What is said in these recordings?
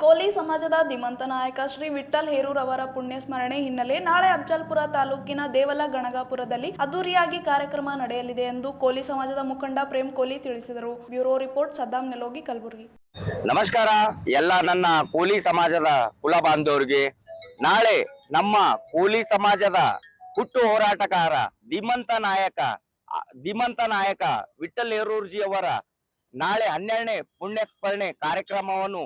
ಕೋಲಿ ಸಮಾಜದ ದಿಮಂತ ನಾಯಕ ಶ್ರೀ ವಿಠಲ್ ಹೇರೂರ್ ಅವರ ಪುಣ್ಯ ಸ್ಮರಣೆ ಹಿನ್ನೆಲೆ ನಾಳೆ ಅಫ್ಜಲ್ಪುರ ತಾಲೂಕಿನ ದೇವಲ ಗಣಗಾಪುರದಲ್ಲಿ ಅದ್ದೂರಿಯಾಗಿ ಕಾರ್ಯಕ್ರಮ ನಡೆಯಲಿದೆ ಎಂದು ಕೋಲಿ ಸಮಾಜದ ಮುಖಂಡ ಪ್ರೇಮ್ ಕೋಲಿ ತಿಳಿಸಿದರು. Bureau report Saddam Nelogi, Kalaburagi. ನಮಸ್ಕಾರ, ಎಲ್ಲ ನನ್ನ ಕೂಲಿ ಸಮಾಜದ ಕುಲ ಬಾಂಧವರಿಗೆ. ನಾಳೆ ನಮ್ಮ ಕೂಲಿ ಸಮಾಜದ ಹುಟ್ಟು ಹೋರಾಟಗಾರ, ಧೀಮಂತ ನಾಯಕ ಧೀಮಂತ ನಾಯಕ ವಿಠಲ್ ಹೇರೂರ್ಜಿ ಅವರ ನಾಳೆ ಹನ್ನೆರಡನೇ ಪುಣ್ಯ ಸ್ಮರಣೆ ಕಾರ್ಯಕ್ರಮವನ್ನು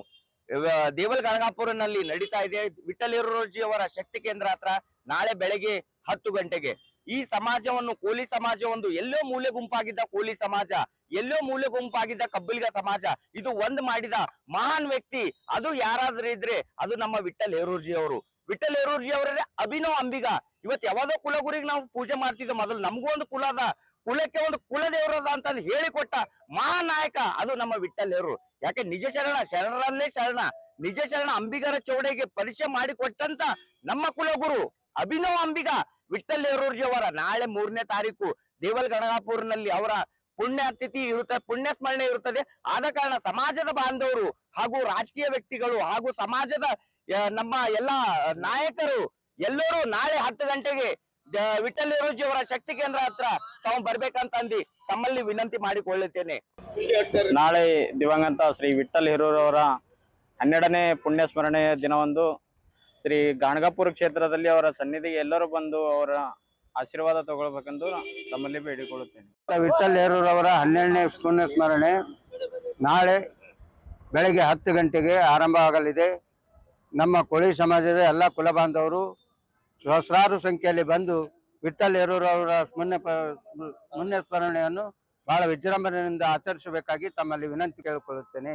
ದೇವಲ್ ಗಣಗಾಪುರನಲ್ಲಿ ನಡೀತಾ ಇದೆ. ವಿಠಲ್ ಹೇರೂರ್ಜಿ ಅವರ ಶಕ್ತಿ ಕೇಂದ್ರ ಹತ್ರ ನಾಳೆ ಬೆಳಗ್ಗೆ ಹತ್ತು ಗಂಟೆಗೆ. ಈ ಸಮಾಜವನ್ನು, ಕೋಲಿ ಸಮಾಜ ಒಂದು ಎಲ್ಲೋ ಮೂಲೆ ಗುಂಪಾಗಿದ್ದ ಕೋಲಿ ಸಮಾಜ, ಎಲ್ಲೋ ಮೂಲೆ ಗುಂಪಾಗಿದ್ದ ಕಬ್ಬಿಲ್ಗ ಸಮಾಜ, ಇದು ಒಂದ್ ಮಾಡಿದ ಮಹಾನ್ ವ್ಯಕ್ತಿ. ಅದು ಯಾರಾದ್ರೂ ಇದ್ರೆ ಅದು ನಮ್ಮ ವಿಠಲ್ ಹೇರೂರ್ಜಿ ಅವರು. ವಿಠಲ್ ಹೇರೂರ್ಜಿ ಅವರೇ ಅಭಿನವ್ ಅಂಬಿಗ. ಇವತ್ ಯಾವ್ದೋ ಕುಲಗುರಿಗೆ ನಾವು ಪೂಜೆ ಮಾಡ್ತಿದ್ದೆ. ಮೊದಲು ನಮಗೂ ಒಂದು ಕುಲ ಅದ. ಕುಲಕ್ಕೆ ಒಂದು ಕುಲದೇವರದ ಅಂತ ಹೇಳಿಕೊಟ್ಟ ಮಹಾನಾಯಕ ನಾಯಕ ಅದು ನಮ್ಮ ವಿಠಲ್ಯರು ಯಾಕೆ ನಿಜ ಶರಣ? ಶರಣರಲ್ಲೇ ಶರಣ. ನಿಜ ಶರಣ ಅಂಬಿಗರ ಚೌಡೆಗೆ ಪರಿಚಯ ಮಾಡಿಕೊಟ್ಟಂತ ನಮ್ಮ ಕುಲಗುರು, ಅಭಿನವ ಅಂಬಿಗ ವಿಠಲ್ ಅವರ. ನಾಳೆ ಮೂರನೇ ತಾರೀಕು ದೇವಲ್ ಗಣಗಾಪುರ್ನಲ್ಲಿ ಅವರ ಪುಣ್ಯ ಅತಿಥಿ ಇರುತ್ತೆ ಪುಣ್ಯ ಸ್ಮರಣೆ ಇರುತ್ತದೆ. ಆದ ಕಾರಣ ಸಮಾಜದ ಬಾಂಧವರು ಹಾಗೂ ರಾಜಕೀಯ ವ್ಯಕ್ತಿಗಳು ಹಾಗೂ ಸಮಾಜದ ನಮ್ಮ ಎಲ್ಲಾ ನಾಯಕರು ಎಲ್ಲರೂ ನಾಳೆ ಹತ್ತು ಗಂಟೆಗೆ ವಿಠಲ್ ಹೇರೂಜಿ ಅವರ ಶಕ್ತಿ ಕೇಂದ್ರ ಹತ್ರ ತಾವು ಬರ್ಬೇಕಂತ ಅಂದಿ ತಮ್ಮಲ್ಲಿ ವಿನಂತಿ ಮಾಡಿಕೊಳ್ಳುತ್ತೇನೆ. ನಾಳೆ ದಿವಂಗತ ಶ್ರೀ ವಿಠಲ್ ಹಿರೂರವರ ಹನ್ನೆರಡನೇ ಪುಣ್ಯ ಸ್ಮರಣೆಯ ದಿನವಂದು ಶ್ರೀ ಗಾಣಗಾಪುರ ಕ್ಷೇತ್ರದಲ್ಲಿ ಅವರ ಸನ್ನಿಧಿಗೆ ಎಲ್ಲರೂ ಬಂದು ಅವರ ಆಶೀರ್ವಾದ ತಗೊಳ್ಬೇಕೆಂದು ತಮ್ಮಲ್ಲಿ ಬೇಡಿಕೊಳ್ಳುತ್ತೇನೆ. ವಿಠಲ್ ಹೇರೂರವರ ಹನ್ನೆರಡನೇ ಪುಣ್ಯ ಸ್ಮರಣೆ ನಾಳೆ ಬೆಳಗ್ಗೆ ಹತ್ತು ಗಂಟೆಗೆ ಆರಂಭ ಆಗಲಿದೆ ನಮ್ಮ ಕೋಳಿ ಸಮಾಜದ ಎಲ್ಲ ಕುಲ ಬಾಂಧವರು ಸಹಸ್ರಾರು ಸಂಖ್ಯೆಯಲ್ಲಿ ಬಂದು ವಿಠಲ್ ಹೇರೂರವರ ಮುನ್ನೆ ಮುನ್ನೆ ಸ್ಮರಣೆಯನ್ನು ಬಹಳ ವಿಜೃಂಭಣೆಯಿಂದ ಆಚರಿಸಬೇಕಾಗಿ ತಮ್ಮಲ್ಲಿ ವಿನಂತಿ ಕೇಳಿಕೊಳ್ಳುತ್ತೇನೆ.